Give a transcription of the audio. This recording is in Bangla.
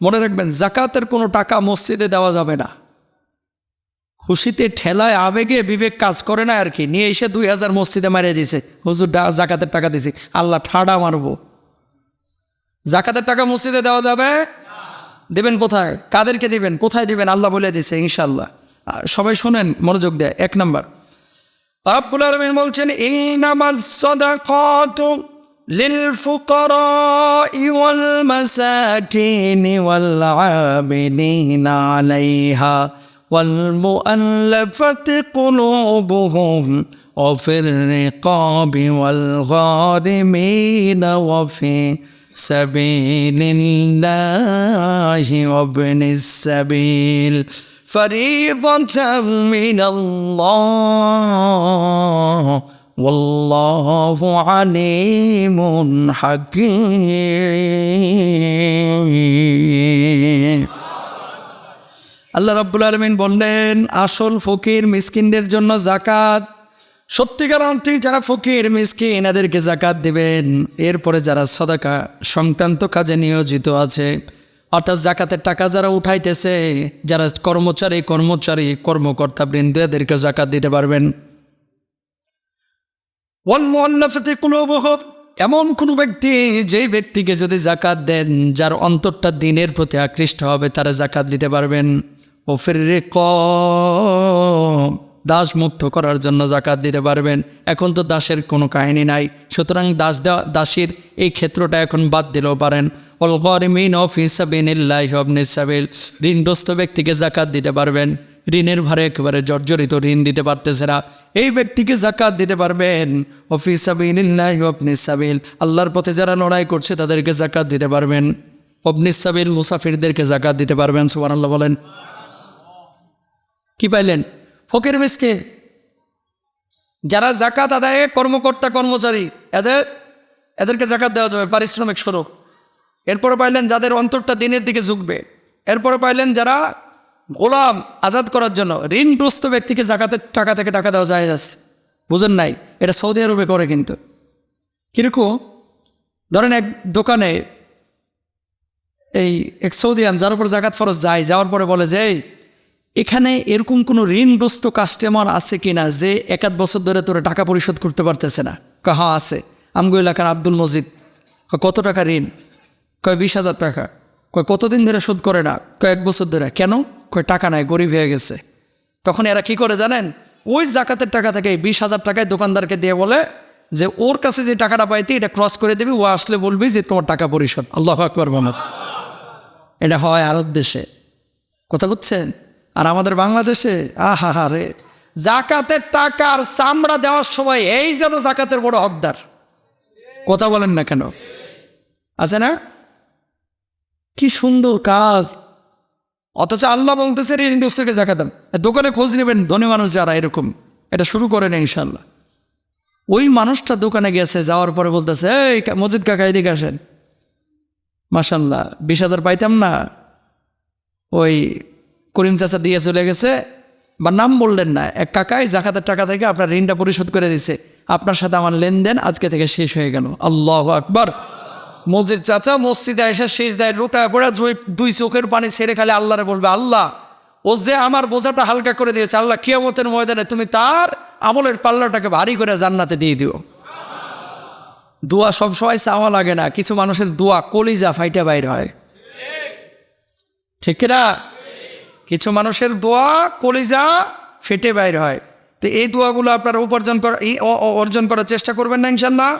মনে রাখবেন, জাকাতের কোনো টাকা মসজিদে দেওয়া যাবে না। খুশিতে ঠেলায় আবেগে বিবেক কাজ করে না আর কি। নিয়ে এসে দুই হাজার মসজিদে মারিয়ে দিছে হুজুর জাকাতের টাকা দিছি। আল্লাহ ঠাডা মারবো। জাকাতের টাকা মসজিদে দেওয়া যাবে? দেবেন কোথায়? কাদেরকে দিবেন? কোথায় দিবেন? আল্লাহ বলে দিছে ইনশাল্লাহ সবাই শোনেন, মনোযোগ দেয়। এক নম্বর। আব্বুল আলমিন বলছেন ইন্নামাজ সাদাকাতু للفقراء والمساكين والعاملين عليها والمؤلفة قلوبهم وفي الرقاب والغارمين وفي سبيل الله وابن السبيل فريضة من الله والله عليم حكيم আল্লাহ রাব্বুল আলমিন বললেন আসল ফকির মিসকিনদের জন্য জাকাত সত্যিকার অর্থে যারা ফকির মিসকিন এদেরকে জাকাত দিবেন এরপরে যারা সদাকা সংক্রান্ত কাজে নিয়োজিত আছে অর্থাৎ জাকাতের টাকা যারা উঠাইতেছে যারা কর্মচারী কর্মচারী কর্মকর্তা বৃন্দ এদেরকে জাকাত দিতে পারবেন ওয়াল্লাফাতে কুলুবুহুম এমন কোনো ব্যক্তি যেই ব্যক্তিকে যদি জাকাত দেন, যার অন্তরটা দিনের প্রতি আকৃষ্ট হবে, তারা জাকাত দিতে পারবেন। ও ফের দাস মুক্ত করার জন্য জাকাত দিতে পারবেন। এখন তো দাসের কোনো কাহিনী নাই। সুতরাং দাস দাসীর এই ক্ষেত্রটা এখন বাদ দিলেও পারেন। অল গরিমিন অফ ইসাবিনিল্লাহ অবনিসাবিল ঋণগ্রস্ত ব্যক্তিকে জাকাত দিতে পারবেন। ঋণের ভারে একেবারে জর্জরিত ঋণ দিতে পারতেছে না। এই ব্যক্তিকে জাকাত দিতে পারবেন। অফিসাবিল্লাহ অবনিসাবিল আল্লাহর পথে যারা লড়াই করছে, তাদেরকে জাকাত দিতে পারবেন। অবনিসাবিল মুসাফিরদেরকে জাকাত দিতে পারবেন সুবান আল্লাহ বলেন। কি পাইলেন? ফকির মিসকে। যারা জাকাত আদায়ে কর্মকর্তা, কর্মচারী, এদের এদেরকে জাকাত দেওয়া যাবে, পারিশ্রমিক স্বরূপ। এরপরে পাইলেন যাদের অন্তরটা দিনের দিকে ঝুঁকবে। এরপরে পাইলেন যারা গোলাম আজাদ করার জন্য ঋণগ্রস্ত ব্যক্তিকে জাকাতের টাকা থেকে টাকা দেওয়া যায় আছে। বুঝেন নাই, এটা সৌদি আরবে করে কিন্তু। কীরকম? ধরেন এক দোকানে এই এক সৌদিয়ান, যার উপর জাকাত ফরজ যায়, যাওয়ার পরে বলে যে এখানে এরকম কোনো ঋণগ্রস্ত কাস্টমার আছে কি না যে এক আধ বছর ধরে তোরা টাকা পরিশোধ করতে পারতেছে না? কয় হ্যাঁ আছে। আমগো এলাকার আব্দুল মজিদ কত টাকা ঋণ? কয়, বিশ হাজার টাকা। কয়, কতদিন ধরে শোধ করে না? কয়েক বছর ধরে। কেন? কয়, টাকা নাই, গরিব হয়ে গেছে। তখন এরা কি করে জানেন? ওই জাকাতের টাকা থেকে বিশ হাজার টাকায় দোকানদারকে দিয়ে বলে যে, ওর কাছে যে টাকাটা পাইতে, এটা ক্রস করে দিবি, ও আসলে বলবি যে, তোমার টাকা পরিশোধ। আল্লাহ আকবর মোহাম্মদ। এটা হয় আরব দেশে। কথা বুঝছেন? আর আমাদের বাংলাদেশে, আহা হা রে, জাকাতের টাকার চামড়া দেওয়ার সময় এই যেন জাকাতের বড় হকদার। কথা বলেন না কেন? আছে না? কি সুন্দর কাজ। অথচ আল্লাহ বলতেছে ঋণ ইন্ডাস্ট্রিকে জাকাতাম দোকানে খোঁজ নেবেন, ধনী মানুষ যারা এরকম। এটা শুরু করেন ইনশাল্লাহ ওই মানুষটা দোকানে গেছে, যাওয়ার পরে বলতেছে, এই মজিদ কাকা, এদিকে আসেন। মাসাল্লাহ বিশ হাজার পাইতাম না। ওই করিম চাচা দিয়ে চলে গেছে। বা নাম বললেন না, এক কাকাই জাকাতের টাকা থেকে আপনার ঋণটা পরিশোধ করে দিছে আপনার সাথে আমার লেনদেন আজকে থেকে শেষ হয়ে গেল। আল্লাহ আকবার। মসজিদ চাচা, মসজিদে এসে শেষ দেয় লোটা পড়ে, দুই- চোখের পানি ছেড়ে খালি আল্লাহরে বলবে, আল্লাহ, ও যে আমার বোঝাটা হালকা করে দিয়েছে, আল্লাহ কিয়ামতের ময়দানে তুমি তার আমলের পাল্লাটাকে ভারী করে জান্নাতে দিয়ে দিও। দোয়া সবসময় চাওয়া লাগে না, কিছু মানুষের দোয়া কলিজা ফাইটা বাইর হয়। ঠিক না কিছু মানুষের দোয়া কলিজা ফেটে বাইর হয়। তো এই দোয়াগুলো আপনারা উপার্জন করা অর্জন করার চেষ্টা করবেন না ইনশাল্লাহ